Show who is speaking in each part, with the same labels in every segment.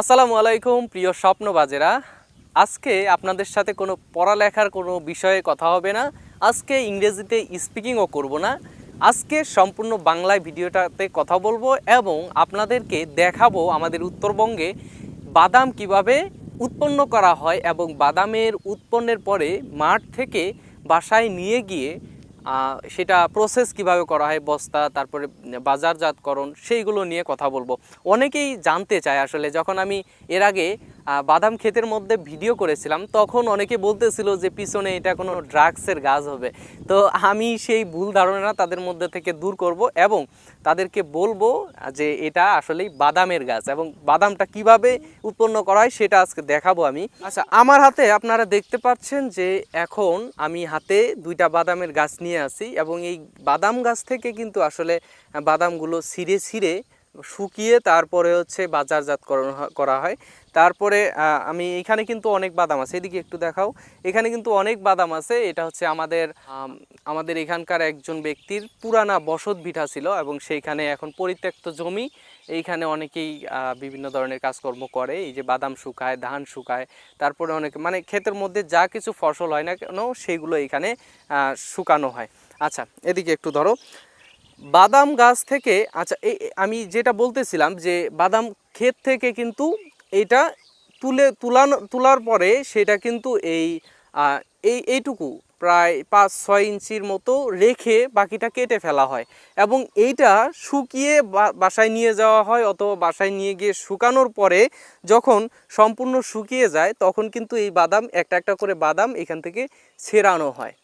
Speaker 1: আসসালামু আলাইকুম, প্রিয় স্বপ্নবাজেরা। আজকে আপনাদের সাথে কোনো পড়ালেখার কোনো বিষয়ে কথা হবে না। আজকে ইংরেজিতে স্পিকিংও করব না। আজকে সম্পূর্ণ বাংলায় ভিডিওটাতে কথা বলব এবং আপনাদেরকে দেখাবো আমাদের উত্তরবঙ্গে বাদাম কীভাবে উৎপন্ন করা হয় এবং বাদামের উৎপন্নের পরে মাঠ থেকে বাসায় নিয়ে গিয়ে সেটা প্রসেস কীভাবে করা হয়, বস্তা, তারপরে বাজারজাতকরণ, সেইগুলো নিয়ে কথা বলব। অনেকেই জানতে চায় আসলে, যখন আমি এর আগে বাদাম ক্ষেতের মধ্যে ভিডিও করেছিলাম তখন অনেকে বলতেছিল যে পিছনে এটা কোনো ড্রাগসের গাছ হবে। তো আমি সেই ভুল ধারণা তাদের মধ্যে থেকে দূর করব এবং তাদেরকে বলব যে এটা আসলেই বাদামের গাছ এবং বাদামটা কীভাবে উৎপন্ন করা হয় সেটা আজকে দেখাবো আমি। আচ্ছা। আমার হাতে আপনারা দেখতে পাচ্ছেন যে এখন আমি হাতে দুইটা বাদামের গাছ নিয়ে আসি এবং এই বাদাম গাছ থেকে কিন্তু আসলে বাদামগুলো ছিঁড়ে ছিঁড়ে শুকিয়ে তারপরে হচ্ছে বাজারজাতকরণ হ- করা হয়। তারপরে আমি এখানে কিন্তু অনেক বাদাম আছে। এদিকে একটু দেখাও। এখানে কিন্তু অনেক বাদাম আছে। এটা হচ্ছে আমাদের আমাদের এখানকার একজন ব্যক্তির পুরানা বসত ভিটা ছিল এবং সেইখানে এখন পরিত্যক্ত জমি। এইখানে অনেকেই বিভিন্ন ধরনের কাজকর্ম করে। এই যে বাদাম শুকায়, ধান শুকায়, তারপরে অনেক মানে ক্ষেতের মধ্যে যা কিছু ফসল হয় না কেন সেইগুলো এখানে শুকানো হয়। আচ্ছা এদিকে একটু ধরো। বাদাম গাছ থেকে আচ্ছা আমি যেটা বলতেছিলাম যে বাদাম ক্ষেত থেকে কিন্তু এটা তুলে, তুলানো, তোলার পরে সেটা কিন্তু এই এই, এইটুকু প্রায় পাঁচ, ছয় ইঞ্চির মতো রেখে বাকিটা কেটে ফেলা হয়। এবং এইটা শুকিয়ে বাসায় নিয়ে যাওয়া হয় অথবা বাসায় নিয়ে গিয়ে শুকানোর পরে যখন সম্পূর্ণ শুকিয়ে যায়, তখন কিন্তু এই বাদাম একটা একটা করে বাদাম এখান থেকে ছেড়ানো হয়।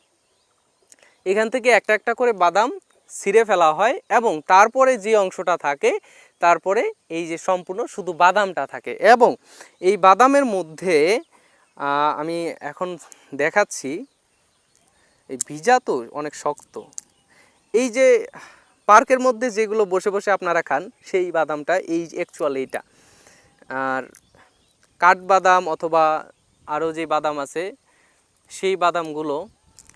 Speaker 1: এখান থেকে একটা একটা করে বাদাম ছিঁড়ে ফেলা হয় এবং তারপরে যে অংশটা থাকে, তারপরে এই যে সম্পূর্ণ শুধু বাদামটা থাকে এবং এই বাদামের মধ্যে আমি এখন দেখাচ্ছি, এই ভিজা তো অনেক শক্ত। এই যে পার্কের মধ্যে যেগুলো বসে বসে আপনারা খান, সেই বাদামটা, এই অ্যাকচুয়াল এইটা। আর কাঠবাদাম অথবা আরও যে বাদাম আছে, সেই বাদামগুলো,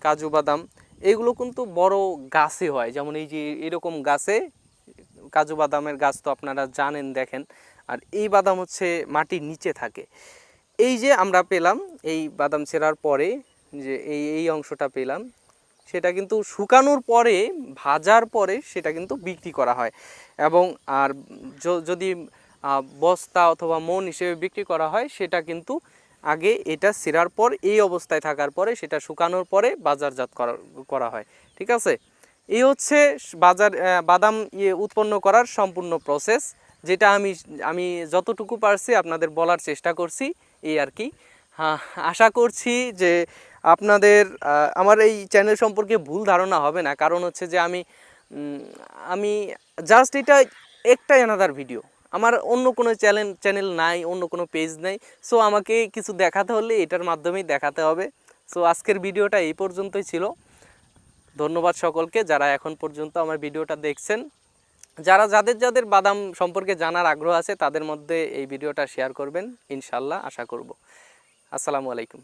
Speaker 1: কাজু বাদাম এগুলো কিন্তু বড় গাছে হয়। যেমন এই যে এরকম গাছে কাজু বাদামের গাছ তো আপনারা জানেন, দেখেন। আর এই বাদাম হচ্ছে মাটির নিচে থাকে। এই যে আমরা পেলাম, এই বাদাম ছেঁড়ার পরে যে এই এই অংশটা পেলাম, সেটা কিন্তু শুকানোর পরে, ভাজার পরে সেটা কিন্তু বিক্রি করা হয়। এবং আর যদি বস্তা অথবা মন হিসেবে বিক্রি করা হয়, সেটা কিন্তু আগে এটা ছিঁড়ার পর, এই অবস্থায় থাকার পরে, সেটা শুকানোর পরে বাজারজাত করা হয়, ঠিক আছে? এই হচ্ছে বাজার বাদাম ইয়ে উৎপন্ন করার সম্পূর্ণ প্রসেস যেটা আমি আমি যতটুকু পারছি আপনাদের বলার চেষ্টা করছি, এই আর কি। হ্যাঁ আশা করছি যে আপনাদের আমার এই চ্যানেল সম্পর্কে ভুল ধারণা হবে না। কারণ হচ্ছে যে আমি আমি জাস্ট এটা একটা এনাদার ভিডিও আমার অন্য কোনো চ্যানেল চ্যানেল নাই, অন্য কোনো পেজ নাই। সো আমাকে কিছু দেখাতে হলে এটার মাধ্যমেই দেখাতে হবে। সো আজকের ভিডিওটা এই পর্যন্তই ছিল। ধন্যবাদ সকলকে যারা এখন পর্যন্ত আমার ভিডিওটা দেখছেন। যারা যাদের যাদের বাদাম সম্পর্কে জানার আগ্রহ আছে, তাদের মধ্যে এই ভিডিওটা শেয়ার করবেন ইনশাল্লাহ আশা করব। আসসালামু আলাইকুম।